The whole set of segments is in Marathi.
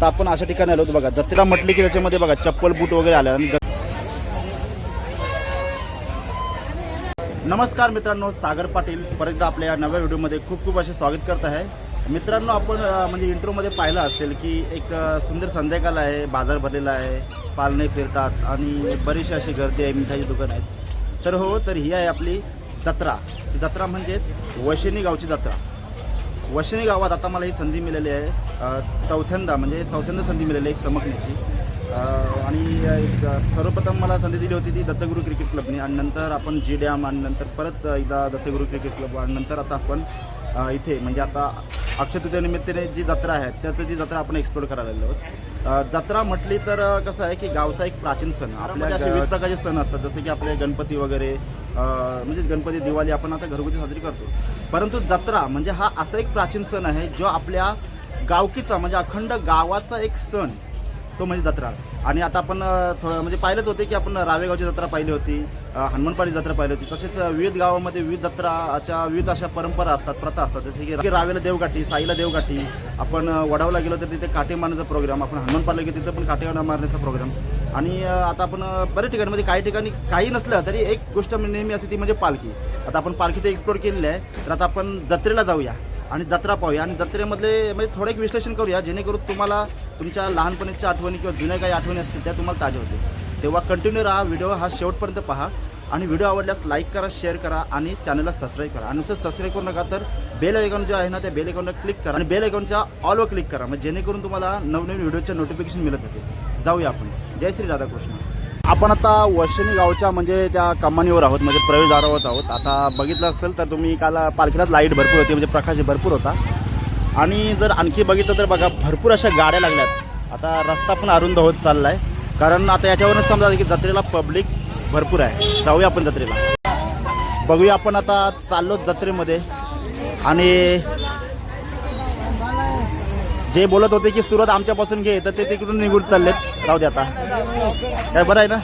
आता आपण अशा ठिकाणी आलो होतो बघा. जत्रा म्हटली की त्याच्यामध्ये बघा चप्पल बूट वगैरे आल्या आणि नमस्कार मित्रांनो सागर पाटील परत एकदा आपल्या या नव्या व्हिडिओमध्ये खूप खूप असे स्वागत करत आहे. मित्रांनो आपण म्हणजे इंट्रोमध्ये पाहिलं असेल की एक सुंदर संध्याकाळ आहे बाजार भरलेला आहे पालने फिरतात आणि बरीचशी अशी गर्दी आहे मिठाईची दुकान आहेत. तर हो तर ही आहे आपली जत्रा. जत्रा म्हणजे वशिनी गावची जत्रा. वशिनी गावात आता मला ही संधी मिळाली आहे. चौथ्यांदा म्हणजे चौथ्यांदा संधी मिळाली आहे एक चमकण्याची. आणि एक, सर्वप्रथम मला संधी दिली होती ती दत्तगुरू क्रिकेट क्लबने. आणि नंतर आपण जी डॅम आणि नंतर परत एकदा दत्तगुरू क्रिकेट क्लब आणि नंतर आता आपण इथे म्हणजे आता अक्षय तृतीयनिमित्ताने जी जत्रा आहे त्याचं जी जत्रा आपण एक्सप्लोर करायला आलेलो आहोत. जत्रा म्हटली तर कसं आहे की गावचा एक प्राचीन सण. आपल्या असे विविध प्रकारचे सण असतात जसे की आपले गणपती वगैरे म्हणजे गणपती दिवाळी आपण आता घरगुती साजरी करतो. परंतु जत्रा म्हणजे हा असा एक प्राचीन सण आहे जो आपल्या गावकीचा म्हणजे अखंड गावाचा एक सण तो म्हणजे जत्रा. आणि आता आपण थोडं म्हणजे पाहिलंच होते की आपण रावेगावची जत्रा पाहिली होती हनुमानपाडी जत्रा पाहिली होती. तसेच विविध गावामध्ये विविध जत्राच्या विविध अशा परंपरा असतात प्रथा असतात. जसे की रावेला देवगाठी साईला देवगाठी आपण वडावला गेलो तर तिथे काटे मारण्याचा प्रोग्राम आपण हनुमानपाडला गेलो तिथे पण काटे मारण्याचा प्रोग्राम आणि आता आपण बऱ्याच ठिकाणी म्हणजे काही ठिकाणी काही नसलं तरी एक गोष्ट नेहमी असते ती म्हणजे पालखी. आता आपण पालखी ते एक्सप्लोर केलेली आहे. तर आता आपण जत्रेला जाऊया आणि जत्रा पाहूया आणि जत्रेमधले म्हणजे थोडं एक विश्लेषण करूया जेणेकरून तुम्हाला तुमच्या लहानपणीच्या आठवणी किंवा जुन्या काही आठवणी असतील त्या तुम्हाला ताज्या होतील. तेव्हा कंटिन्यू राहा व्हिडिओ हा शेवटपर्यंत पहा आणि व्हिडिओ आवडल्यास लाईक करा शेअर करा आणि चॅनलला सबस्क्राईब करा. आणि नुसतं सबस्क्राईब करू नका तर बेल आयकॉन जे आहे ना त्या बेल आयकॉनला क्लिक करा आणि बेल आयकॉनच्या ऑलवर क्लिक करा. म्हणजे जेणेकरून तुम्हाला नवनवीन व्हिडिओचे नोटिफिकेशन मिळत जाते जाऊया आपण. जय श्री राधाकृष्ण. आपण आता वशिनी गावच्या म्हणजे त्या कमानीवर आहोत म्हणजे प्रवेशद्वारावर आहोत. आता बघितलं असेल तर तुम्ही काल पालखीलाच लाइट भरपूर होती म्हणजे प्रकाश भरपूर होता. आणि जर आणखी बघितलं तर बघा भरपूर अशा गाड्या लागल्यात. आता रस्ता पण अरुंद होत चालला आहे कारण आता याच्यावरूनच समजा की जत्रेला पब्लिक भरपूर आहे. जाऊया आपण जत्रेला. बघूया आपण आता चाललो जत्रेमध्ये. आणि जे बोलत होते की सुरत आमच्यापासून घे तर ते तिकडून निघून चाललेत. राहू दे आता. काय बरं आहे ना?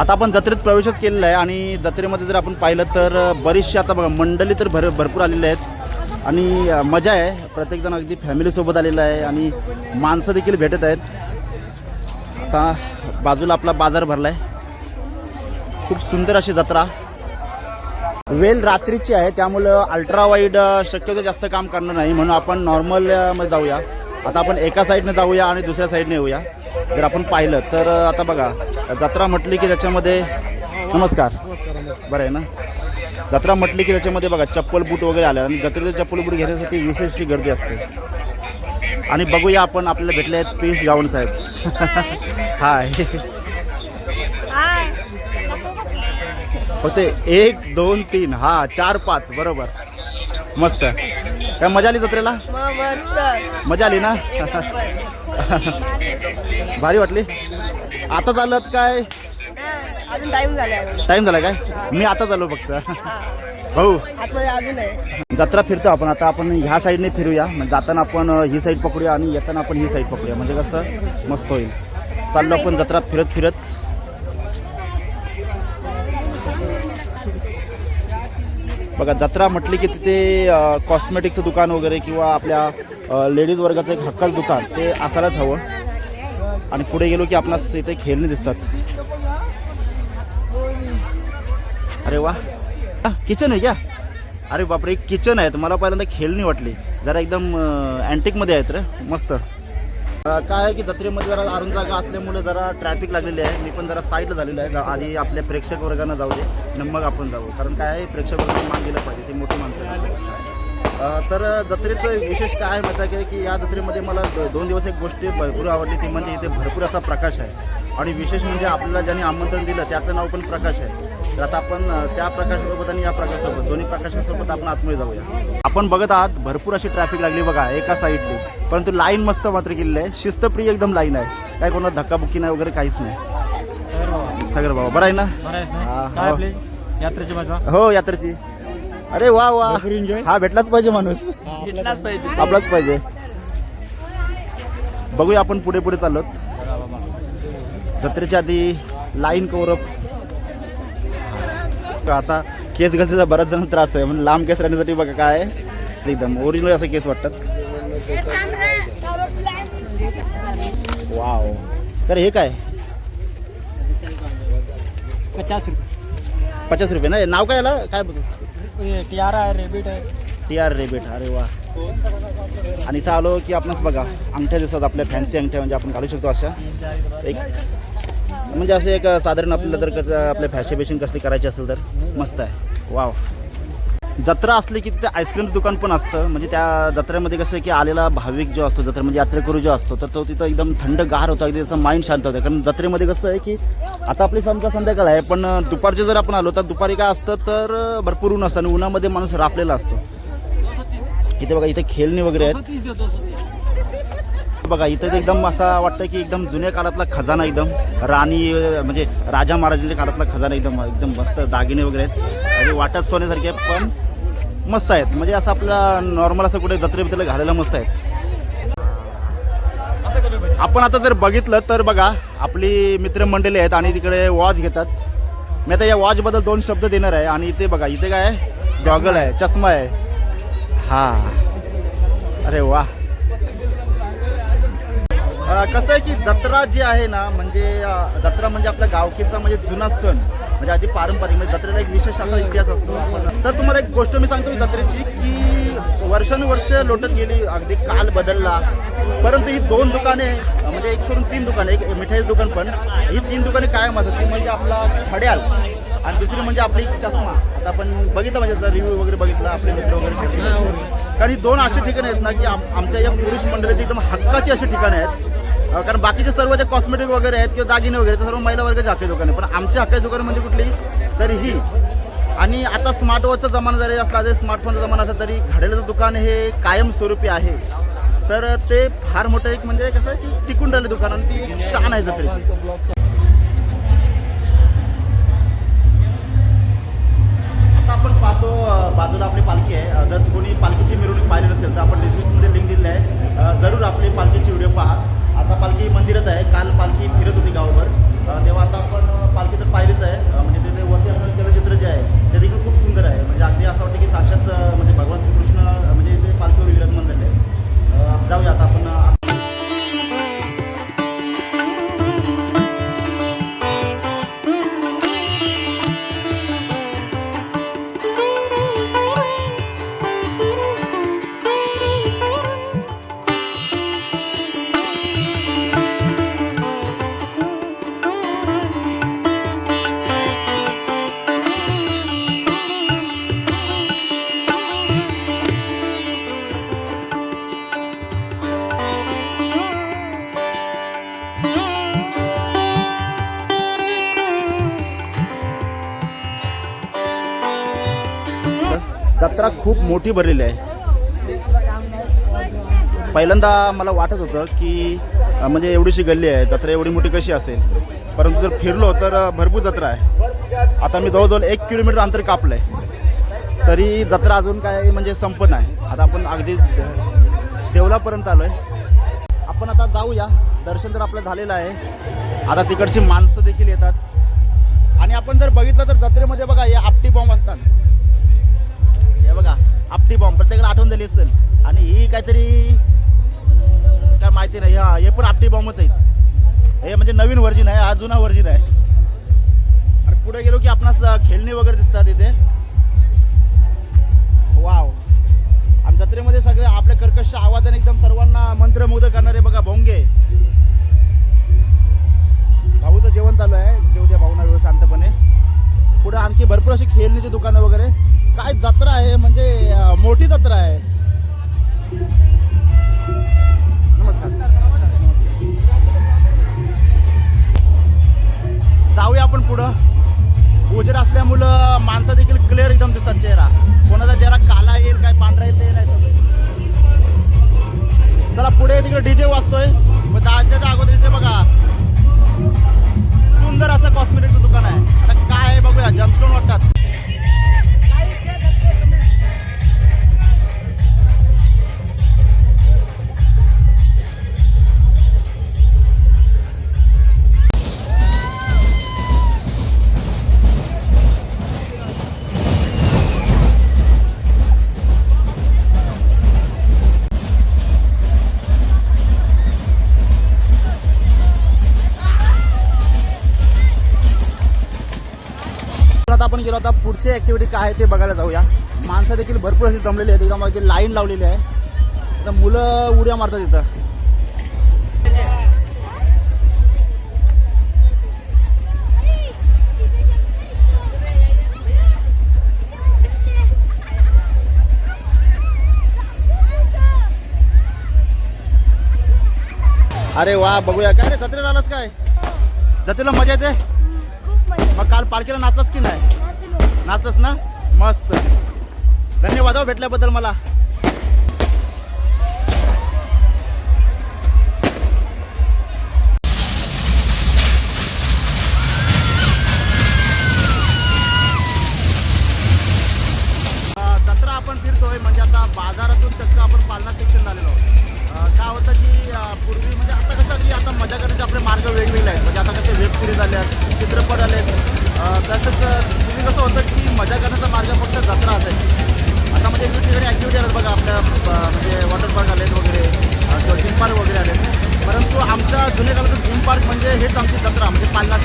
आता आपण जत्रेत प्रवेशच केलेला आहे आणि जत्रेमध्ये जर आपण पाहिलं तर बरीचशी आता बघा मंडळी तर भर भरपूर आलेले आहेत. आणि मजा आहे. प्रत्येकजण अगदी फॅमिलीसोबत आलेला आहे आणि माणसं देखील भेटत आहेत. आता बाजूला आपला बाजार भरला आहे खूप सुंदर अशी जत्रा. वेल रात्रीची आहे त्यामुळं अल्ट्रा वाईड शक्यतो जास्त काम करणार नाही. म्हणून आपण नॉर्मलमध्ये जाऊया. आता आपण एका साईडने जाऊया आणि दुसऱ्या साईडने येऊया. जर आपण पाहिलं तर आता बघा जत्रा म्हटली की त्याच्यामध्ये नमस्कार. बरं आहे ना? जत्रा म्हटली की त्याच्यामध्ये बघा चप्पल बूट वगैरे आलं आणि जत्रेचं चप्पल बूट घेण्यासाठी विशेष गर्दी असते. आणि बघूया आपण आपल्याला भेटले आहेत पियुष गावण साहेब. हाय. होते. एक दोन तीन. हा चार पाच. बरोबर. मस्त. काय मजा आली जत्रेला? मजा आली ना? भारी वाटली. आता चालत काय? अजून टाइम झाला काय? मी आता चालू फक्त. हा. भाऊ. जत्रा फिरतो आपण. आता आपण ह्या साईडने फिरूया. म्हणजे जाताना आपण ही साईड पकडूया आणि येताना आपण ही साईड पकडूया. म्हणजे कसं? मस्त होईल. चाललो आपण जत्रा फिरत फिरत. बघा जत्रा म्हटली की तिथे कॉस्मेटिकचं दुकान वगैरे किंवा आपल्या लेडीज वर्गाचं एक हक्काचं दुकान ते असायलाच हवं. आणि पुढे गेलो की आपणास इथे खेळणी दिसतात. अरे वा. किचन आहे क्या? अरे बापरे एक किचन आहे. मला पहिल्यांदा खेळणी वाटली. जरा एकदम अँटिकमध्ये आहेत रे. मस्त. काय आहे की जत्रेमध्ये जरा अरुण जागा असल्यामुळे जरा ट्रॅफिक लागलेली आहे. मी पण जरा साईडला झालेलं आहे. आधी आपल्या प्रेक्षक वर्गांना जाऊ दे आणि मग आपण जाऊ. कारण काय आहे प्रेक्षक वर्गाने मान दिलं पाहिजे ते मोठी माणसं तर जत्रेचं विशेष काय आहे माहिती आहे की या जत्रेमध्ये मला दोन दिवस एक गोष्ट भरपूर आवडली ती म्हणजे इथे भरपूर असा प्रकाश आहे. आणि विशेष म्हणजे आपल्याला ज्यांनी आमंत्रण दिलं त्याचं नाव पण प्रकाश आहे. तर आता आपण त्या प्रकाशासोबत आणि या प्रकाशासोबत दोन्ही प्रकाशासोबत आपण आतमध्ये जाऊया. आपण बघत आहात भरपूर अशी ट्रॅफिक लागली बघा एका साईडली परंतु लाईन मस्त मात्र केलेली आहे. शिस्तप्रिय एकदम लाईन आहे. काय कोणाला धक्काबुक्की नाही वगैरे काहीच नाही. सगर बाबा बरं आहे ना? हा, काय हो. आपली? यात्रेची हो अरे वा वा. हा भेटलाच पाहिजे माणूस. आपलाच पाहिजे. बघूया आपण पुढे पुढे चाललोत जत्रेच्या आधी लाईन आता केस घालण्याचा बराच जण त्रास आहे. म्हणून लांब केस राहण्यासाठी बघा काय आहे, एकदम ओरिजिनल असं केस वाटतात. वाव तर हे काय? पचास रुपये. पचास रुपये ना? नाव काय याला? काय ये टियारा है रेबिट है टी आर रेबेट. अरे वा. आणि इथं आलो की आपणच बघा अंगठ्या दिसतात आपल्या फॅन्सी अंगठ्या म्हणजे आपण घालू शकतो अशा. एक म्हणजे असं एक साधारण आपल्याला जर का आपल्या फॅशन बेशन कसली करायची असेल तर मस्त आहे. वाव जत्रा असली की तिथे आईस्क्रीमचं दुकान पण असतं. म्हणजे त्या जत्रेमध्ये कसं आहे की आलेला भाविक जो असतो जत्रा म्हणजे यात्रेकरू जो असतो तर तो तिथं एकदम थंड गार होता. अगदी त्याचं माइंड शांत होतं. कारण जत्रेमध्ये कसं आहे की आता आपली समजा संध्याकाळ आहे पण दुपारचे जर आपण आलो तर दुपारी काय असतं तर भरपूर ऊन असतं आणि उन्हामध्ये माणूस रापलेला असतो. इथे बघा इथे खेळणी वगैरे आहेत. बघा इथं एकदम असा वाटतं की एकदम जुन्या काळातला खजाना एकदम राणी म्हणजे राजा महाराजांच्या काळातला खजाना एकदम एकदम मस्त दागिने वगैरे आहेत. आणि वाटत सोन्यासारखे पण मस्त आहेत. म्हणजे असं आपला नॉर्मल असं कुठे जत्रे बित्रेला घालायला मस्त आहेत. आपण आता जर बघितलं तर बघा आपली मित्रमंडळी आहेत आणि तिकडे वॉच घेतात. मी आता या वॉचबद्दल दोन शब्द देणार आहे आणि इथे बघा इथे काय आहे? गॉगल आहे चष्मा आहे. हा. अरे वा. कसं आहे की जत्रा जी आहे ना म्हणजे जत्रा म्हणजे आपल्या गावकीचा म्हणजे जुना सण. म्हणजे आधी पारंपरिक म्हणजे जत्रेला एक विशेष असा इतिहास असतो. आपण तर तुम्हाला एक गोष्ट मी सांगतो जत्रेची की वर्षानुवर्ष लोटत गेली अगदी काल बदलला. परंतु ही दोन दुकाने म्हणजे एक सोडून तीन दुकाने एक मिठाईचं दुकान पण. ही तीन दुकाने कायम असतात. ती म्हणजे आपला खड्याल आणि दुसरी म्हणजे आपली चष्मा. आता आपण बघितलं म्हणजे जर रिव्ह्यू वगैरे बघितला आपले मित्र वगैरे फिरले. कारण ही दोन अशी ठिकाणं आहेत ना की आम- आमच्या या पुरुष मंडळाची एकदम हक्काची अशी ठिकाणं आहेत. कारण बाकीचे सर्व जे कॉस्मेटिक वगैरे आहेत किंवा दागिने वगैरे ते सर्व महिला वर्गाचे हक्काची दुकान आहे पण आमची हक्काची दुकान म्हणजे कुठली? तर ही. आणि आता स्मार्ट वॉचचा जमाना जरी असला जरी स्मार्टफोनचा जमाना असला तरी घड्याळाचं दुकान हे कायमस्वरूपी आहे. तर ते फार मोठं एक म्हणजे कसं आहे की टिकून राहिलं दुकान आणि ती एक शान आहे जत्रेची. जो बाजूला आपली पालखी आहे जर कोणी पालखीची मिरवणूक पाहिली नसेल तर आपण डिस्क्रिप्शनमध्ये लिंक दिलेली आहे. जरूर आपली पालखीची व्हिडिओ पहा. आता पालखी मंदिरात आहे. काल पालखी फिरत जत्रा खूप मोठी भरलेली आहे. पहिल्यांदा मला वाटत होतं की म्हणजे एवढीशी गल्ली आहे जत्रा एवढी मोठी कशी असेल? परंतु जर फिरलो तर भरपूर जत्रा आहे. आता मी जवळजवळ एक किलोमीटर अंतर कापलं आहे तरी जत्रा अजून काय म्हणजे संपत नाही. आता आपण अगदी देवलापर्यंत आलो आहे आपण आता जाऊया. दर्शन तर आपलं झालेलं आहे. आता तिकडची माणसं देखील येतात. आणि आपण जर बघितलं तर जत्रेमध्ये बघा हे आपटी बॉम्ब असतात. बघा आपटी बॉम्ब प्रत्येकाला आठवण झाली असेल. आणि ही काहीतरी काय माहिती नाही हा हे पण आपटी बॉम्बच आहेत. हे म्हणजे नवीन व्हर्जिन आहे हा जुना व्हर्जन आहे. आणि पुढे गेलो की आपणास खेळणी वगैरे दिसतात इथे. वाव आणि जत्रेमध्ये सगळे आपल्या कर्कश आवाजाने एकदम सर्वांना मंत्रमुग्ध करणारे बघा भोंगे. भाऊचं जेवण चालू आहे. जेव द्या भाऊना व्यवस्थित शांतपणे. पुढे आणखी भरपूर अशी खेळणीची दुकानं वगैरे. काय जात मोठी जत्रा आहे. नमस्कार. जाऊया आपण पुढं. उजेड असल्यामुळं माणसं देखील क्लिअर एकदम दिसतात चेहरा. कोणाचा चेहरा काला येईल काय पांढरा येईल ते नाही चला पुढे तिकडे डीजे वाजतोय. मग त्याच्या अगोदर इथे बघा. सुंदर असं कॉस्मेटिकचं दुकान आहे. आता काय आहे बघूया जमस्टोन वाटतात. गेलो आता पुढची ॲक्टिव्हिटी काय आहे ते बघायला जाऊया. माणसं देखील भरपूर अशी जमलेली आहेत. एकदम अगदी लाईन लावलेली आहे. आता मुलं उड्या मारतात इथं. अरे वा बघूया. काय रे जत्रेला आलास काय? जत्रेला मजा येते. मग काल पालखीला नाचलास की नाही? नाचलंस ना? मस्त. धन्यवाद हो भेटल्याबद्दल मला. अं, जत्रा आपण फिरतोय म्हणजे आता बाजारातून चक्क आपण पालना सेक्शन झालेलो आहोत. काय होतं की पूर्वी म्हणजे आता कसं की आता मजा करण्याचे आपले मार्ग वेगवेगळे आहेत. म्हणजे आता कसे वेब सिरीज आले आहेत चित्रपट आले आहेत तसंच तुम्ही कसं होतं की मजा करण्याचा मार्ग फक्त जत्रा असायची आता म्हणजे ठिकाणी ॲक्टिव्हिटी आल्या बघा आपल्या म्हणजे वॉटर पार्क आलेत वगैरे किंवा थीम पार्क वगैरे आले परंतु आमच्या जुन्या काळाचं थीम पार्क म्हणजे हेच आमची जत्रा म्हणजे पालना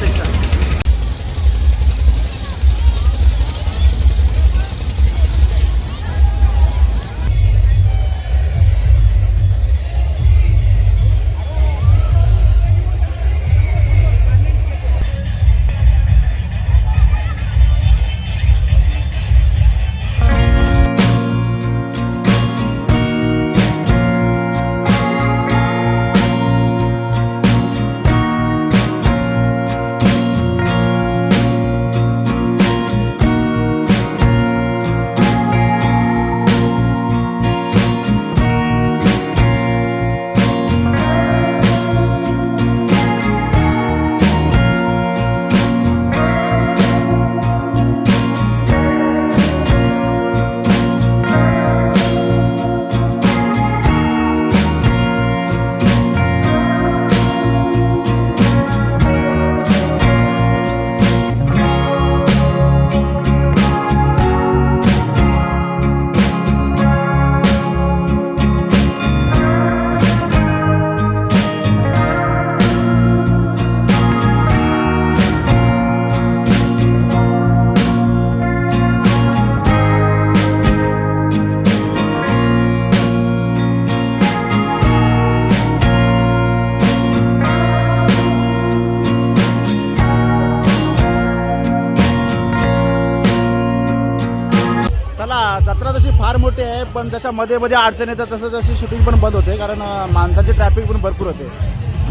जत्रा तशी फार मोठी आहे पण त्याच्या मध्ये मध्ये म्हणजे अडचण येतात तसं तशी शूटिंग पण बंद होते कारण माणसाचे माणसाची ट्रॅफिक पण भरपूर होते.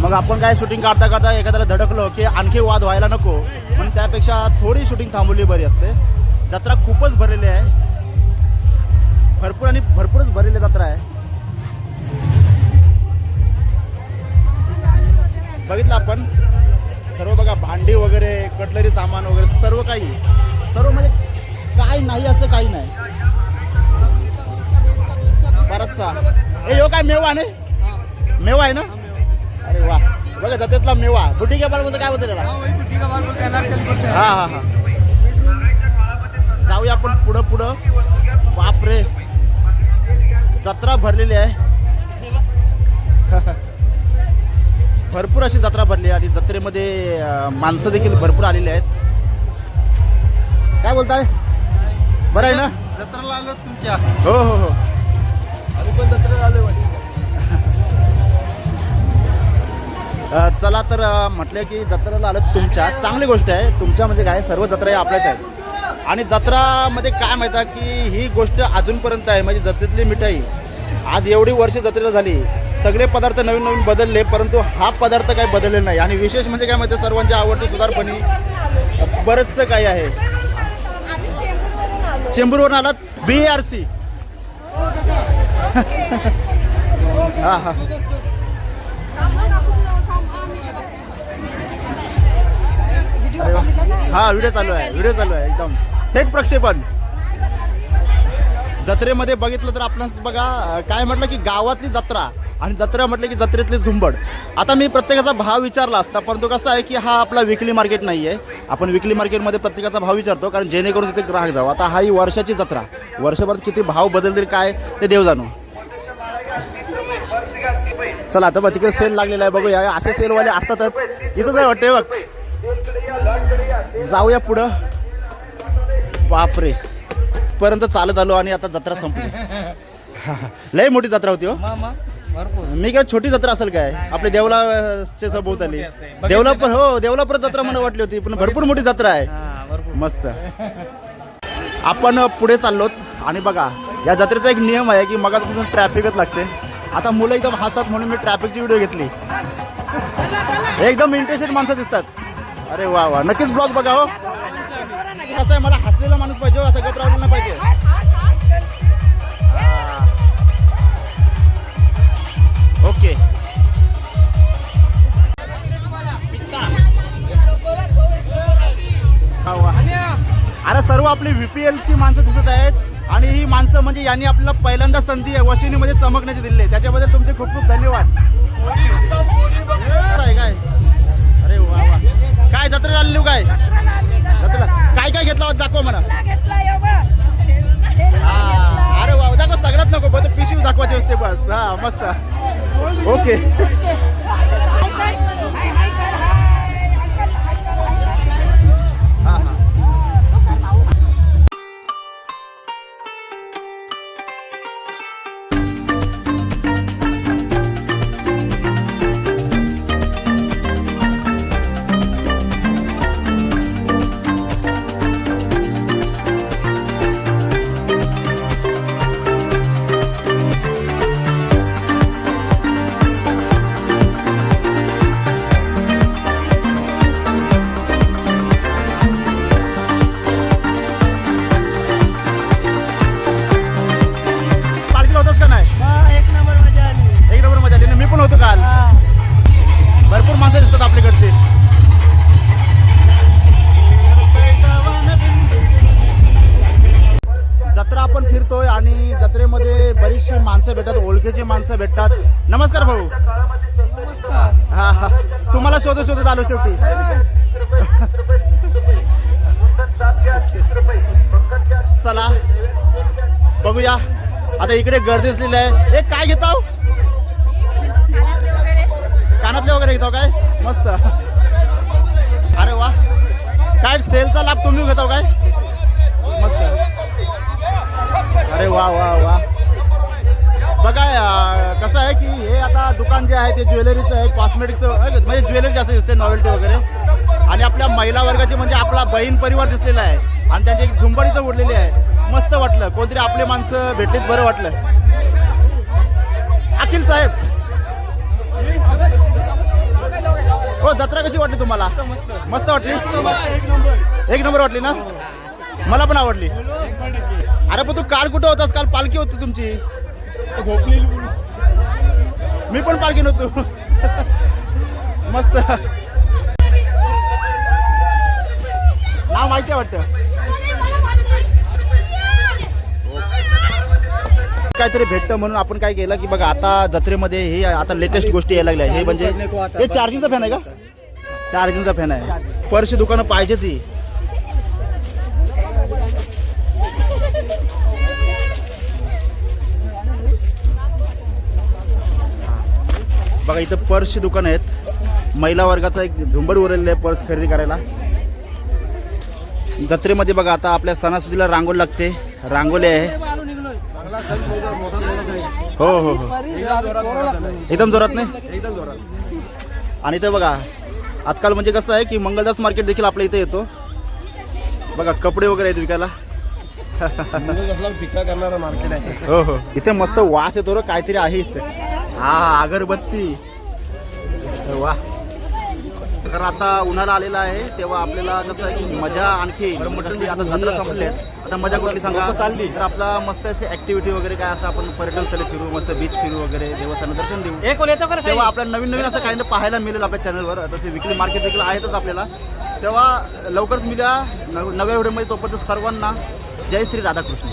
मग आपण काय शूटिंग काढता काढता एखाद्याला धडकलो की आणखी वाद व्हायला नको म्हणून त्यापेक्षा थोडी शूटिंग थांबवली बरी असते. जत्रा खूपच भरलेली आहे. भरपूर आणि भरपूरच भरलेली जत्रा आहे. बघितलं आपण? सर्व बघा भांडी वगैरे कटलरी सामान वगैरे सर्व काही. सर्व म्हणजे काय नाही असं काही नाही. बराचसा. ए यो काय मेवा नाही? मेवा आहे ना? अरे वा. बघा जत्रेतला मेवा. बुटी बाळमध्ये काय होतं त्याला? हा हा हा जाऊया आपण पुढं पुढं. बापरे. जत्रा भरलेली आहे. भरपूर अशी जत्रा भरली आहे. आणि जत्रेमध्ये माणसं देखील भरपूर आलेली आहेत. काय बोलताय? बरं आहे ना? जत्राला आलो तुमच्या. हो हो हो. आम्ही पण जत्रेला आलो चला तर म्हटलं की जत्रेला आलं तुमच्या. चांगली गोष्ट आहे. तुमच्या म्हणजे काय सर्व जत्रा या आपल्याच आहेत. आणि जत्रामध्ये काय माहिती आहे की ही गोष्ट अजूनपर्यंत आहे. म्हणजे जत्रेतली मिठाई. आज एवढी वर्ष जत्रेला झाली. सगळे पदार्थ नवीन नवीन बदलले परंतु हा पदार्थ काही बदलले नाही. आणि विशेष म्हणजे काय माहिती आहे, सर्वांच्या आवडते सुधारपणी बरंचसं काही आहे. चेंबूरवरून आलात. बी आर सी हा हा. हा व्हिडिओ चालू आहे व्हिडिओ चालू आहे एकदम. थेट प्रक्षेपण. जत्रेमध्ये बघितलं तर आपण बघा काय म्हटलं की गावातली जत्रा. आणि जत्रा म्हटलं की जत्रेतली झुंबड. आता मी प्रत्येकाचा भाव विचारला असता परंतु कसं आहे की हा आपला विकली मार्केट नाही आहे. आपण विकली मार्केटमध्ये प्रत्येकाचा भाव विचारतो कारण जेणेकरून तिथे ग्राहक जाऊ आता हा ही वर्षाची जत्रा. वर्षभरात किती भाव बदलतील काय ते देव जाणू. चला आता बघ तिकडे सेल लागलेला आहे. बघूया असे सेलवाले असतातच. इथं काय वाटते बघ. जाऊया पुढं. बापरे. पर्यंत चालत आलो आणि आता जत्रा संपली. लय मोठी जत्रा होती हो. भरपूर. मी काय छोटी जत्रा असेल काय? आपले देवलाच्या सभोवत आली. देवला पण हो देवला परत जत्रा मला वाटली होती पण भरपूर मोठी जत्रा आहे. मस्त. आपण पुढे चाललोत. आणि बघा या जत्रेचा एक नियम आहे की मगापासून ट्रॅफिकच लागते. आता मुलं एकदम हसतात म्हणून मी ट्रॅफिकची व्हिडिओ घेतली. एकदम इंटरेस्टेड माणसं दिसतात. अरे वा वा. नक्कीच ब्लॉग बघा हो. कसं आहे मला हसलेला माणूस पाहिजे हो, असं घबरावलं नाही पाहिजे. वा वा. अरे सर्व आपली व्हीपीएल ची माणसं दिसत आहेत. आणि ही माणसं म्हणजे यांनी आपल्याला पहिल्यांदा संधी आहे वशिनीमध्ये चमकण्याची दिली आहे. त्याच्याबद्दल तुमचे खूप खूप धन्यवाद. काय काय? अरे वा वा. काय जत्रेला आलेली काय? जत्रेला काय काय घेतला होता? दाखवा म्हणा हा, अरे वा दाखव सगळ्यात नको फक्त पिशवी दाखवायची असते बस. हा मस्त. ओके. वरिष्ठ माणसं भेटतात ओळखीची माणसं भेटतात. नमस्कार भाऊ. हा हा. तुम्हाला शोधत शोधत आलो शेवटी. चला बघूया. आता इकडे गर्दी असलेली आहे. एक काय घेताव? कानातले वगैरे घेताव काय? मस्त. अरे वा. काय सेलचा लाभ तुम्ही घेताव काय? मस्त. अरे वा वा वा. बघा कसं आहे की हे आता दुकान जे आहे ते ज्वेलरीचं आहे कॉस्मेटिकचं म्हणजे ज्वेलरी जास्त दिसते नॉवेल्टी वगैरे. आणि आपल्या महिला वर्गाची म्हणजे आपला बहीण परिवार दिसलेला आहे. आणि त्यांची एक झुंबड इथं उडलेली आहे. मस्त वाटलं. कोणतरी आपले माणसं भेटलीत बरं वाटलं. अखिल साहेब. हो जत्रा कशी वाटली तुम्हाला? मस्त वाटली? एक नंबर वाटली ना? मला पण आवडली. अरे पण तू काल कुठं होतास? काल पालखी होती तुमची. मी पण पालखी नव्हतो मस्त. नाव माहिती वाटतं? काहीतरी भेटतं म्हणून आपण काय केलं की बघा आता जत्रेमध्ये हे आता लेटेस्ट गोष्टी यायला लागल्या. हे म्हणजे हे चार्जिंगचा फॅन आहे का? चार्जिंगचा फॅन आहे. परशी दुकानं पाहिजेच ही. बघा इथं पर्सची दुकान आहेत. महिला वर्गाचा एक झुंबड उरलेलं आहे पर्स खरेदी करायला. जत्रेमध्ये बघा आता आपल्या सणासुदीला रांगोळी लागते. रांगोळी आहे. हो हो हो. एकदम जोरात नाही? आणि ते बघा आजकाल म्हणजे कसं आहे की मंगलदास मार्केट देखील आपल्या इथे येतो. बघा कपडे वगैरे आहेत विकायला. पिका करणारा मार्केट आहे. हो हो. इथे मस्त वास येतो रे काहीतरी आहे इथे. हा अगरबत्ती. वा. कारण आता उन्हाळा आलेला आहे तेव्हा आपल्याला कसं आहे की मजा आणखी आता जत्रा संपली आहेत आता मजा कुठली सांगा? तर आपला मस्त असे ऍक्टिव्हिटी वगैरे काय असं आपण पर्यटन स्थळी फिरू मस्त बीच फिरू वगैरे देवस्थानं दर्शन देऊ. तेव्हा आपल्याला नवीन नवीन असं काही ना पाहायला मिळेल आपल्या चॅनलवर तसे विकली मार्केट देखील आहेतच आपल्याला. तेव्हा लवकरच नव- नव्या व्हिडिओमध्ये तोपर्यंत सर्वांना जय श्री राधाकृष्ण.